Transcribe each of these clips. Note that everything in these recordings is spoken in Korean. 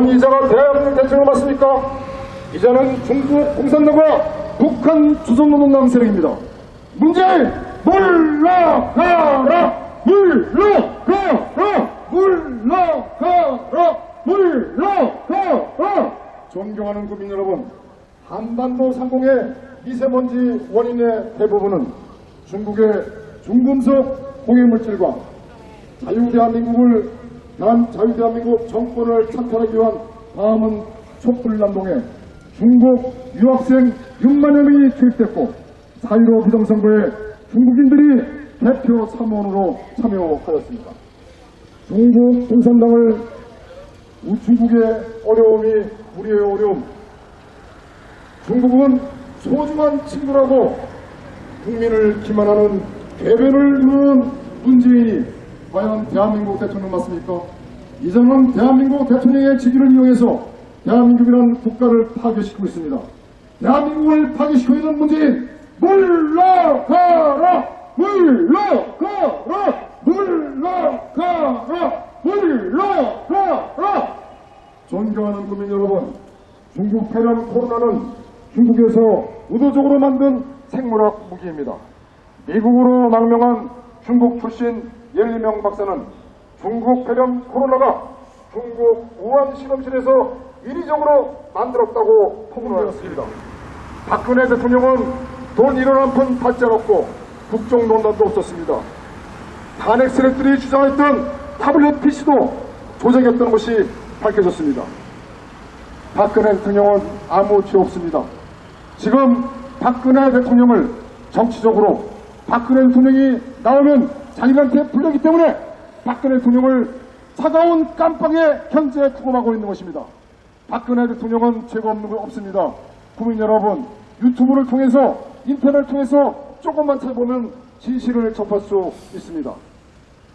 전 이자가 대한민국 대통령을 맞습니까? 이자는 중국 공산당과 북한 조선노동당 세력입니다. 문재인 물러가라! 물러가라! 물러가라! 물러가라! 존경하는 국민 여러분, 한반도 상공의 미세먼지 원인의 대부분은 중국의 중금속 공해물질과 자유대한민국을 난 자유 대한민국 정권을 찬탈하기 위한 다음은 촛불난동에 중국 유학생 6만여 명이 투입됐고 4.15 비정선거에 중국인들이 대표 사무원으로 참여하였습니다. 중국 공산당을 우- 중국의 어려움이 우리의 어려움 중국은 소중한 친구라고 국민을 기만하는 대변을 이루는 문재인이 과연 대한민국 대통령 맞습니까? 이제는 대한민국 대통령의 직위를 이용해서 대한민국이라는 국가를 파괴시키고 있습니다. 대한민국을 파괴시키고 있는 문재인 물러가라! 물러가라! 물러가라! 물러가라! 존경하는 국민 여러분, 중국 폐렴 코로나는 중국에서 의도적으로 만든 생물학 무기입니다. 미국으로 망명한 중국 출신 12명 박사는 중국 폐렴 코로나가 중국 우한 실험실에서 인위적으로 만들었다고 폭로하였습니다. 박근혜 대통령은 돈 1원 한 푼 받지 않았고 국정농단도 없었습니다. 탄핵 세력들이 주장했던 타블렛 PC도 조작이었던 것이 밝혀졌습니다. 박근혜 대통령은 아무 죄 없습니다. 지금 박근혜 대통령을 정치적으로 박근혜 대통령이 나오면 자기들한테 불리기 때문에 박근혜 대통령을 차가운 깜빵에 현재 투금하고 있는 것입니다. 박근혜 대통령은 죄가 없는 거 없습니다. 국민 여러분, 유튜브를 통해서 인터넷을 통해서 조금만 찾아보면 진실을 접할 수 있습니다.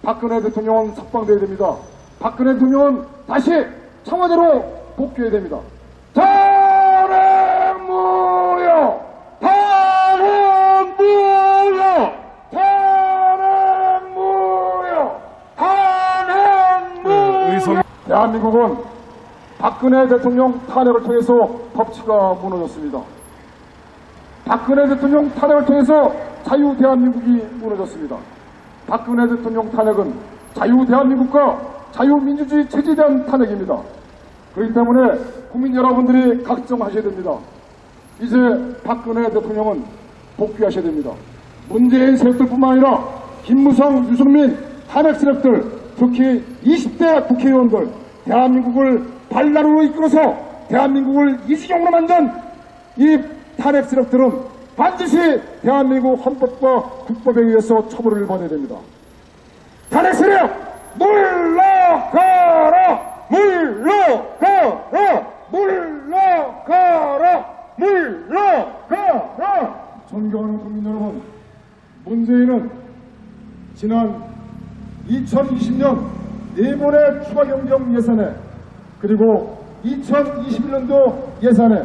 박근혜 대통령은 석방돼야 됩니다. 박근혜 대통령은 다시 청와대로 복귀해야 됩니다. 탄핵 무효! 탄핵 무효! 탄핵 무효! 탄핵 무효! 의성- 대 한민국은 박근혜 대통령 탄핵을 통해서 법치가 무너졌습니다. 박근혜 대통령 탄핵을 통해서 자유 대한민국이 무너졌습니다. 박근혜 대통령 탄핵은 자유 대한민국과 자유민주주의 체제에 대한 탄핵입니다. 그렇기 때문에 국민 여러분들이 각성하셔야 됩니다. 이제 박근혜 대통령은 복귀하셔야 됩니다. 문재인 세력들뿐만 아니라 김무성, 유승민 탄핵 세력들, 특히 20대 국회의원들, 대한민국을 발랄으로 이끌어서 대한민국을 이지경으로 만든 이 탄핵 세력들은 반드시 대한민국 헌법과 국법에 의해서 처벌을 받아야 됩니다. 탄핵 세력 물러가라! 물러가라! 물러가라! 물러가라! 존경하는 국민 여러분, 문재인은 지난 2020년 네번의 추가 경정 예산에 그리고 2021년도 예산에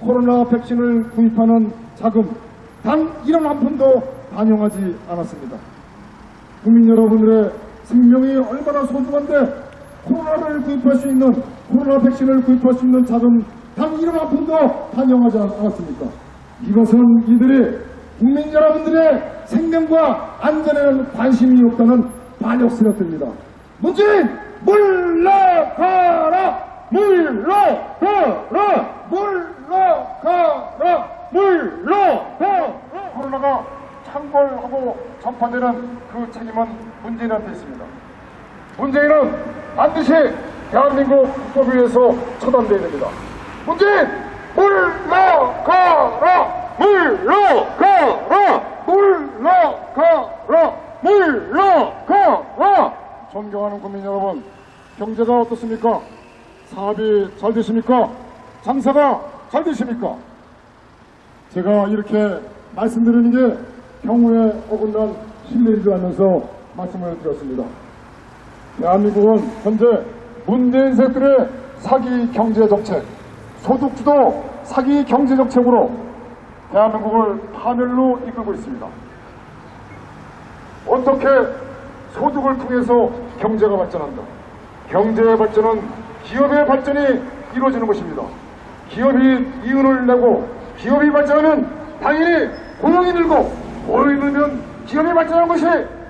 코로나 백신을 구입하는 자금 단 1원 한 푼도 반영하지 않았습니다. 국민 여러분들의 생명이 얼마나 소중한데 코로나를 구입할 수 있는 코로나 백신을 구입할 수 있는 자금 단 1원 한 푼도 반영하지 않았습니까? 이것은 이들이 국민 여러분들의 생명과 안전에는 관심이 없다는 반역 세력들입니다. 문재인 물러가라! 물러가라! 물러가라! 물러가라! 코로나가 창궐하고 전파되는 그 책임은 문재인한테 있습니다. 문재인은 반드시 대한민국 국법에 의해서 처단돼야 됩니다. 문재인 물러가라! 물러가라! 물러가라! 물러가라! 존경하는 국민 여러분, 경제가 어떻습니까? 사업이 잘 되십니까? 장사가 잘 되십니까? 제가 이렇게 말씀드리는 게 경우에 어긋난 신뢰이지 않면서 말씀을 드렸습니다. 대한민국은 현재 문재인 세력들의 사기 경제 정책, 소득주도 사기 경제 정책으로 대한민국을 파멸로 이끌고 있습니다. 어떻게 소득을 통해서 경제가 발전한다. 경제의 발전은 기업의 발전이 이루어지는 것입니다. 기업이 이윤을 내고 기업이 발전하면 당연히 고용이 늘고 고용이 늘면 기업이 발전하는 것이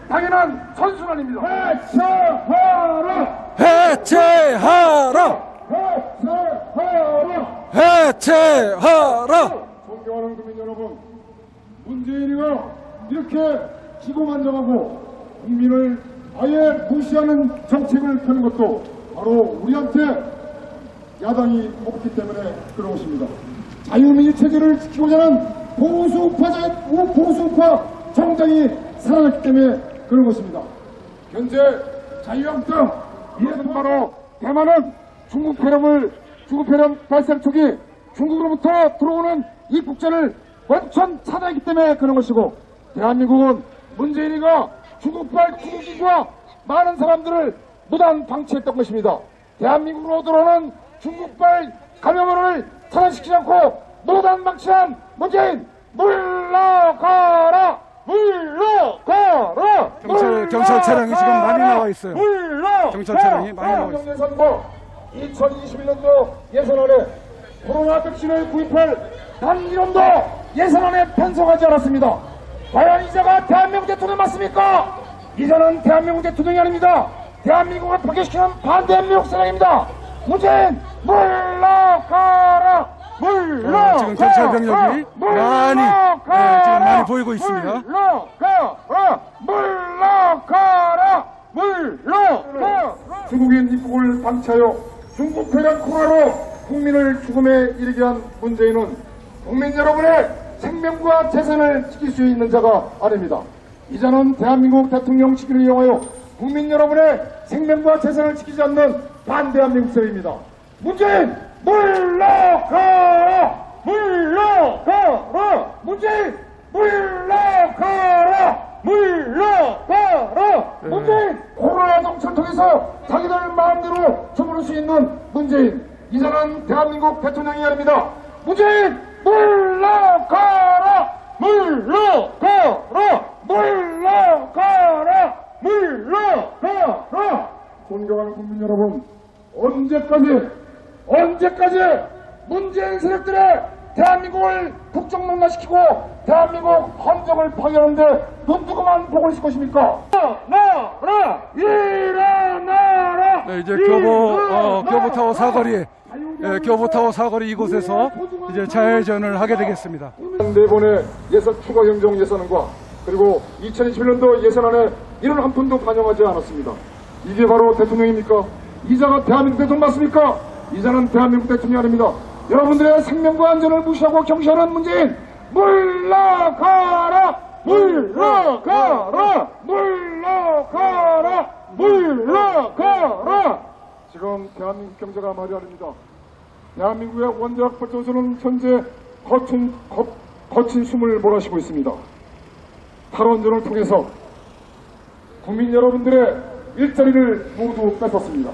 당연한 선순환입니다. 해체하라! 해체하라! 해체하라! 해체하라! 존경하는 국민 여러분, 문재인이가 이렇게 기고만장하고 국민을 아예 무시하는 정책을 펴는 것도 바로 우리한테 야당이 없기 때문에 그런 것입니다. 자유민주 체제를 지키고자 하는 보수우파, 자- 우- 보수우파 정당이 살아났기 때문에 그런 것입니다. 현재 자유한국당 이것은 바로 대만은 중국 폐렴을 중국 폐렴 발생 초기 중국으로부터 들어오는 이 국제를 원천 차단했기 때문에 그런 것이고 대한민국은 문재인이가 중국발 중국인과 많은 사람들을 무단 방치했던 것입니다. 대한민국으로 들어오는 중국발 감염원을 차단시키지 않고 무단 방치한 문재인 물러가라 물러가라 경찰- 경찰 차량이 지금 많이 나와 있어요. 물러가라 경찰 차량이 많이 나와 있어요. 예산과 2021년도 예산안에 코로나 백신을 구입할 단 1원도 예산안에 편성하지 않았습니다. 과연 이 자가 대한민국 대통령 맞습니까? 이 자는 대한민국 대통령이 아닙니다. 대한민국을 파괴시키는 반대한민국 사장입니다. 문재인 물러가라 물러가라 어, 지금 경찰 병력이 많이, 예, 지금 많이 보이고 있습니다. 물러가라 물러가라 물러가라 중국인 입국을 방치하여 중국 폐렴 코로나로 국민을 죽음에 이르게 한 문재인은 국민 여러분의 생명과 재산을 지킬 수 있는 자가 아닙니다. 이자는 대한민국 대통령 시기를 이용하여 국민 여러분의 생명과 재산을 지키지 않는 반대한민국 사회입니다. 문재인 물러가라! 물러가라! 문재인 물러가라! 물러가라! 문재인 코로나 정책을 통해서 자기들 마음대로 주무를 수 있는 문재인 이자는 대한민국 대통령이 아닙니다. 문재인 물러가라! 물러가라! 물러가라! 물러가라! 존경하는 국민 여러분, 언제까지, 언제까지 문재인 세력들의 대한민국을 국정농락시키고 대한민국 헌정을 파괴하는데 눈두고만 보고 있을 것입니까? 일어나라! 일어나라! 네, 이제 교보, 어, 교보타워 사거리, 예, 교보타워 사거리 이곳에서 이제 자해전을 하게 되겠습니다. 네 번의 예산 추가 경정 예산안과 그리고 2021년도 예산안에 이런 한 푼도 반영하지 않았습니다. 이게 바로 대통령입니까? 이자가 대한민국 대통령 맞습니까? 이자는 대한민국 대통령이 아닙니다. 여러분들의 생명과 안전을 무시하고 경시하는 문재인 물러가라! 물러가라! 물러가라! 물러가라! 지금 대한민국 경제가 말이 아닙니다. 대한민국의 원자력 발전소는 현재 거친, 거, 거친 숨을 몰아쉬고 있습니다. 탈원전을 통해서 국민 여러분들의 일자리를 모두 뺏었습니다.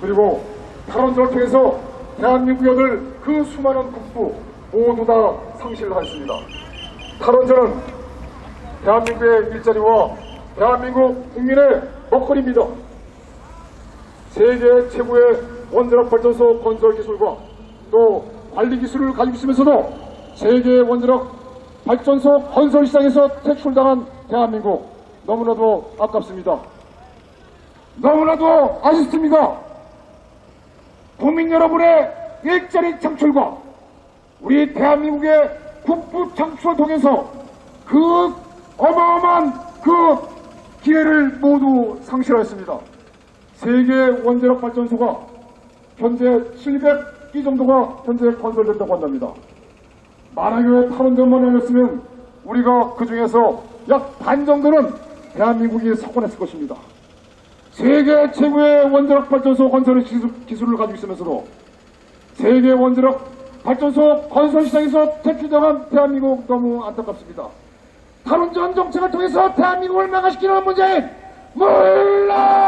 그리고 탈원전을 통해서 대한민국여들 그 수많은 국부 모두 다 상실을 하였습니다. 탈원전은 대한민국의 일자리와 대한민국 국민의 먹거리입니다. 세계 최고의 원자력 발전소 건설 기술과 또 관리 기술을 가지고 있으면서도 세계 원자력 발전소 건설 시장에서 퇴출당한 대한민국 너무나도 아깝습니다. 너무나도 아쉽습니다. 국민 여러분의 일자리 창출과 우리 대한민국의 국부 창출을 통해서 그 어마어마한 그 기회를 모두 상실하였습니다. 세계 원자력 발전소가 현재 700기 정도가 현재 건설된다고 한답니다. 만약에 탈원전만 아니었으면 우리가 그 중에서 약 반 정도는 대한민국이 석권했을 것입니다. 세계 최고의 원자력 발전소 건설 기술, 기술 을 가지고 있으면서도 세계 원자력 발전소 건설 시장에서 퇴출당한 대한민국 너무 안타깝습니다. 탈원전 정책을 통해서 대한민국을 망가시키는 문재인 물러가라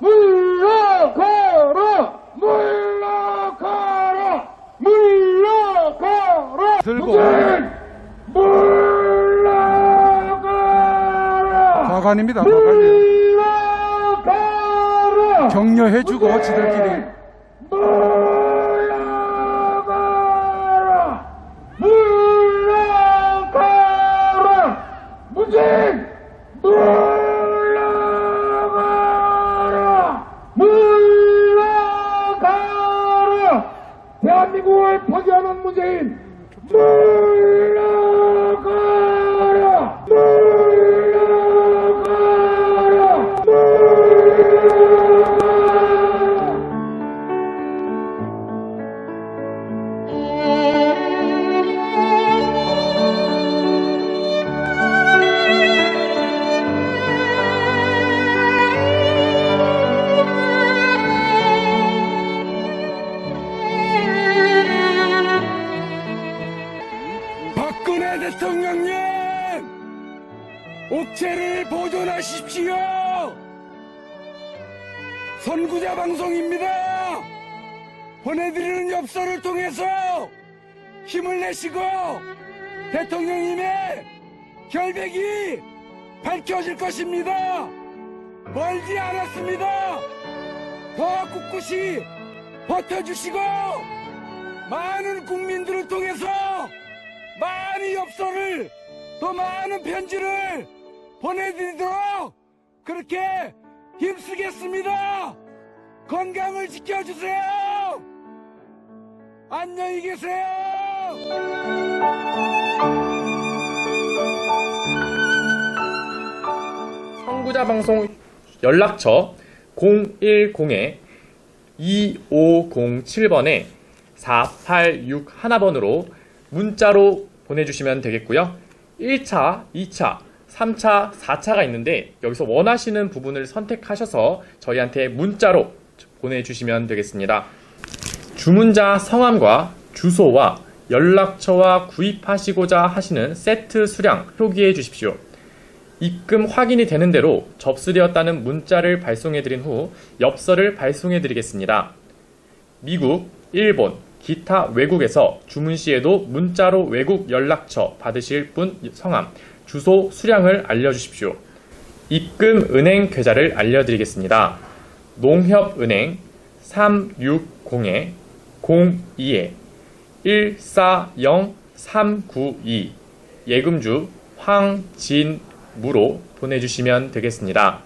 물러가라 물러가라 물러가라 들고. 과관입니다, 과관이. 물러가라! 격려해주고 지들끼리. 물러가라! 물러가라! 무직 물러가라! 물러가라! 대한민국을 파괴하는 문재인 물 선구자 방송입니다. 보내드리는 엽서를 통해서 힘을 내시고 대통령님의 결백이 밝혀질 것입니다. 멀지 않았습니다. 더 꿋꿋이 버텨주시고 많은 국민들을 통해서 많은 엽서를 또 많은 편지를 보내드리도록 그렇게 힘쓰겠습니다. 건강을 지켜주세요. 안녕히 계세요. 선구자 방송 연락처 010-2507번에 4861번으로 문자로 보내주시면 되겠고요. 1차, 2차, 3차, 4차가 있는데 여기서 원하시는 부분을 선택하셔서 저희한테 문자로 보내주시면 되겠습니다. 주문자 성함과 주소와 연락처와 구입하시고자 하시는 세트 수량 표기해 주십시오. 입금 확인이 되는 대로 접수되었다는 문자를 발송해 드린 후 엽서를 발송해 드리겠습니다. 미국, 일본, 기타 외국에서 주문 시에도 문자로 외국 연락처 받으실 분 성함, 주소, 수량을 알려주십시오. 입금 은행 계좌를 알려드리겠습니다. 농협은행 360-02-140-392 예금주 황진무로 보내주시면 되겠습니다.